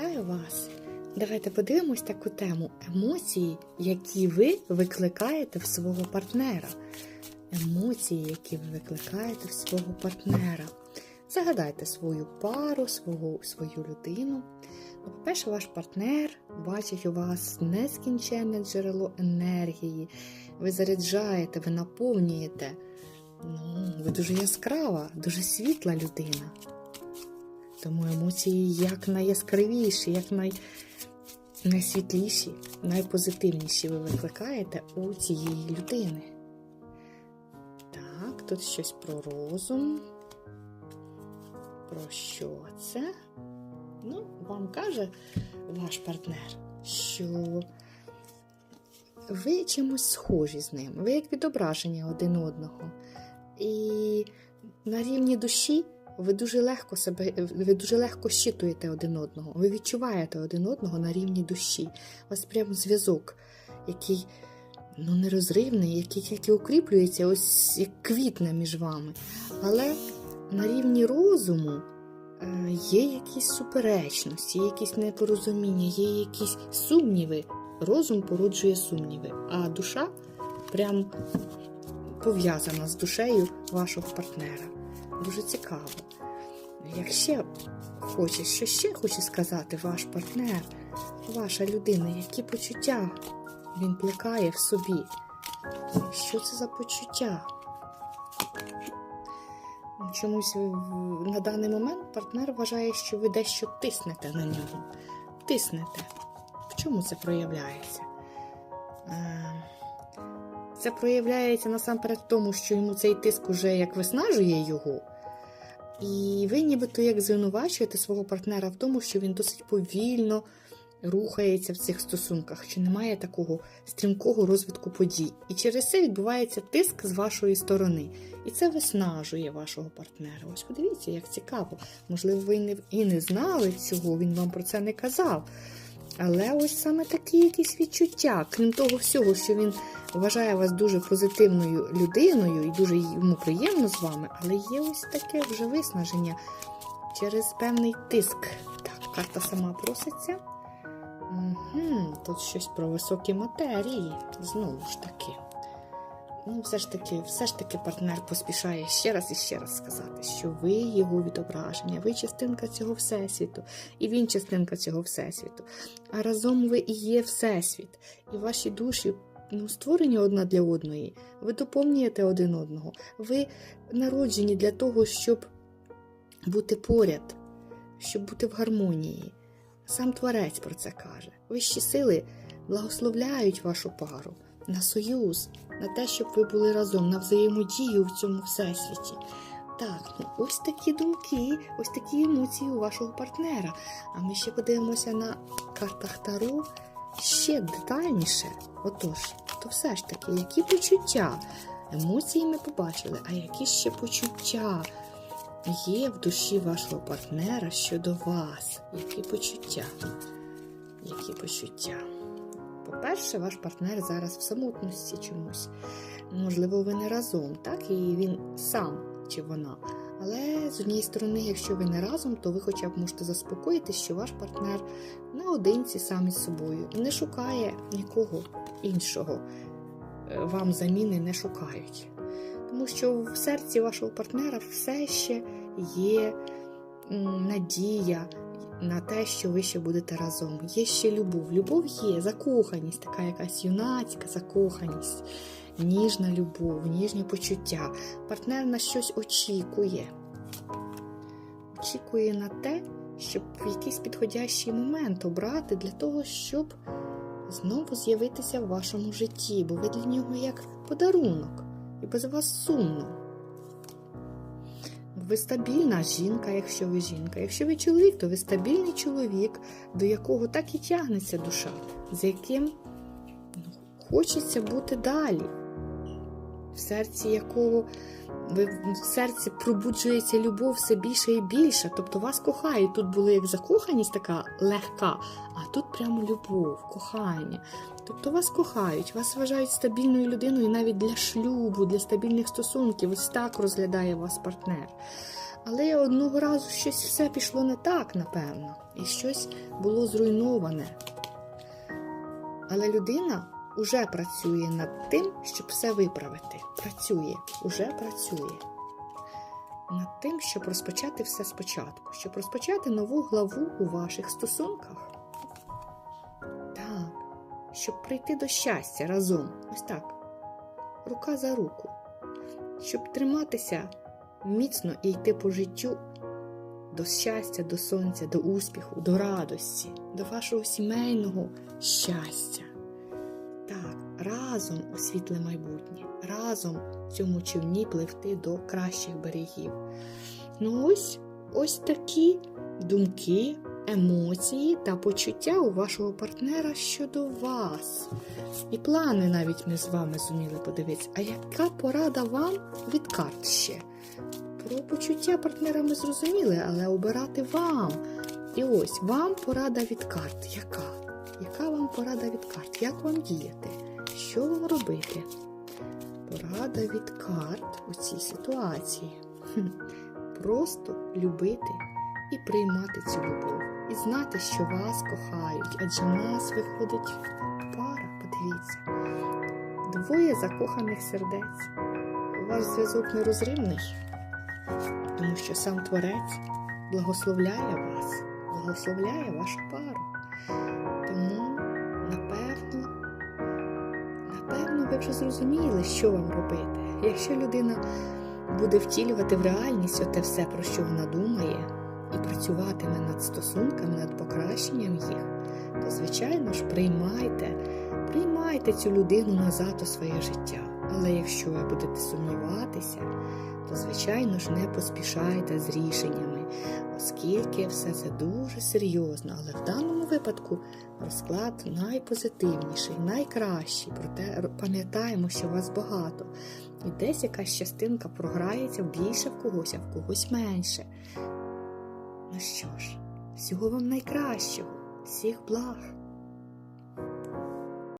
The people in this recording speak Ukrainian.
Вітаю вас! Давайте подивимось таку тему емоції, які ви викликаєте в свого партнера. Емоції, які ви викликаєте в свого партнера. Загадайте свою пару, свого, свою людину. Ну, По-перше, ваш партнер бачить у вас нескінченне джерело енергії. Ви заряджаєте, ви наповнюєте. Ну, ви дуже яскрава, дуже світла людина. Тому емоції як найяскравіші, як най... найсвітліші, найпозитивніші ви викликаєте у цієї людини. Так, тут щось про розум. Про що це? Ну, вам каже ваш партнер, що ви чимось схожі з ним, ви як відображення один одного. І на рівні душі ви дуже легко себе, ви дуже легко щитуєте один одного. Ви відчуваєте один одного на рівні душі. У вас прям зв'язок, який ну, нерозривний, який тільки укріплюється, ось як квітне між вами. Але на рівні розуму е, є якісь суперечності, є якісь непорозуміння, є якісь сумніви. Розум породжує сумніви, а душа прям пов'язана з душею вашого партнера. Дуже цікаво. Якщо хоче, що ще хоче сказати ваш партнер, ваша людина, які почуття він плекає в собі? Що це за почуття? Чомусь на даний момент партнер вважає, що ви дещо тиснете на нього. Тиснете. В чому це проявляється? Це проявляється насамперед тому, що йому цей тиск уже як виснажує його. І ви нібито як звинувачуєте свого партнера в тому, що він досить повільно рухається в цих стосунках, що немає такого стрімкого розвитку подій. І через це відбувається тиск з вашої сторони. І це виснажує вашого партнера. Ось подивіться, як цікаво. Можливо, ви не, і не знали цього, він вам про це не казав. Але ось саме такі якісь відчуття, крім того всього, що він вважає вас дуже позитивною людиною і дуже йому приємно з вами, але є ось таке вже виснаження через певний тиск. Так, карта сама проситься. Угу, тут щось про високі матерії. Знову ж таки. Ну, все ж таки, все ж таки партнер поспішає ще раз і ще раз сказати, що ви його відображення, ви частинка цього всесвіту, і він частинка цього всесвіту. А разом ви і є всесвіт, і ваші душі ну, створені одна для одної. Ви доповнюєте один одного. Ви народжені для того, щоб бути поряд, щоб бути в гармонії. Сам Творець про це каже. Вищі сили благословляють вашу пару на союз, на те, щоб ви були разом, на взаємодію в цьому всесвіті. Так, ну ось такі думки, ось такі емоції у вашого партнера. А ми ще подивимося на картах Таро ще детальніше. Отож, то все ж таки, які почуття? Емоції ми побачили, а які ще почуття є в душі вашого партнера щодо вас? Які почуття? Які почуття? По-перше, ваш партнер зараз в самотності чомусь. Можливо, ви не разом, так? І він сам чи вона. Але з однієї сторони, якщо ви не разом, то ви хоча б можете заспокоїтися, що ваш партнер наодинці сам із собою і не шукає нікого іншого. Е, Вам заміни не шукають. Тому що в серці вашого партнера все ще є надія на те, що ви ще будете разом. Є ще любов. Любов є, закоханість, така якась юнацька закоханість, ніжна любов, ніжні почуття. Партнер на щось очікує. Очікує на те, щоб в якийсь підходящий момент обрати для того, щоб знову з'явитися в вашому житті, бо ви для нього як подарунок, і без вас сумно. Ви стабільна жінка, якщо ви жінка. Якщо ви чоловік, то ви стабільний чоловік, до якого так і тягнеться душа, з яким хочеться бути далі, в серці якого в серці пробуджується любов все більше і більше. Тобто вас кохають. Тут була як закоханість така легка, а тут прямо любов, кохання. Тобто вас кохають, вас вважають стабільною людиною навіть для шлюбу, для стабільних стосунків. Ось так розглядає вас партнер. Але одного разу щось все пішло не так, напевно, і щось було зруйноване. Але людина уже працює над тим, щоб все виправити. Працює, уже працює. Над тим, щоб розпочати все спочатку, щоб розпочати нову главу у ваших стосунках. Так, щоб прийти до щастя разом. Ось так. Рука за руку. Щоб триматися міцно і йти по життю до щастя, до сонця, до успіху, до радості, до вашого сімейного щастя. Так, разом у світле майбутнє, разом в цьому човні пливти до кращих берегів. Ну ось, ось такі думки, емоції та почуття у вашого партнера щодо вас. І плани навіть ми з вами зуміли подивитися. А яка порада вам від карт ще? Про почуття партнера ми зрозуміли, але обирати вам. І ось вам порада від карт. Яка? Яка вам порада від карт? Як вам діяти? Що вам робити? Порада від карт у цій ситуації. Просто любити і приймати цю любов. І знати, що вас кохають, адже нас виходить пара, подивіться. Двоє закоханих сердець. Ваш зв'язок нерозривний, тому що сам Творець благословляє вас, благословляє вашу пару. Напевно, напевно, ви вже зрозуміли, що вам робити. Якщо людина буде втілювати в реальність оте все, про що вона думає, і працюватиме над стосунками, над покращенням їх, то, звичайно ж, приймайте, приймайте цю людину назад у своє життя. Але якщо ви будете сумніватися, то, звичайно ж, не поспішайте з рішеннями, оскільки все це дуже серйозно. Але в даному випадку розклад найпозитивніший, найкращий. Проте пам'ятаємо, що вас багато. І десь якась частинка програється більше в когось, а в когось менше. Ну що ж, всього вам найкращого, всіх благ.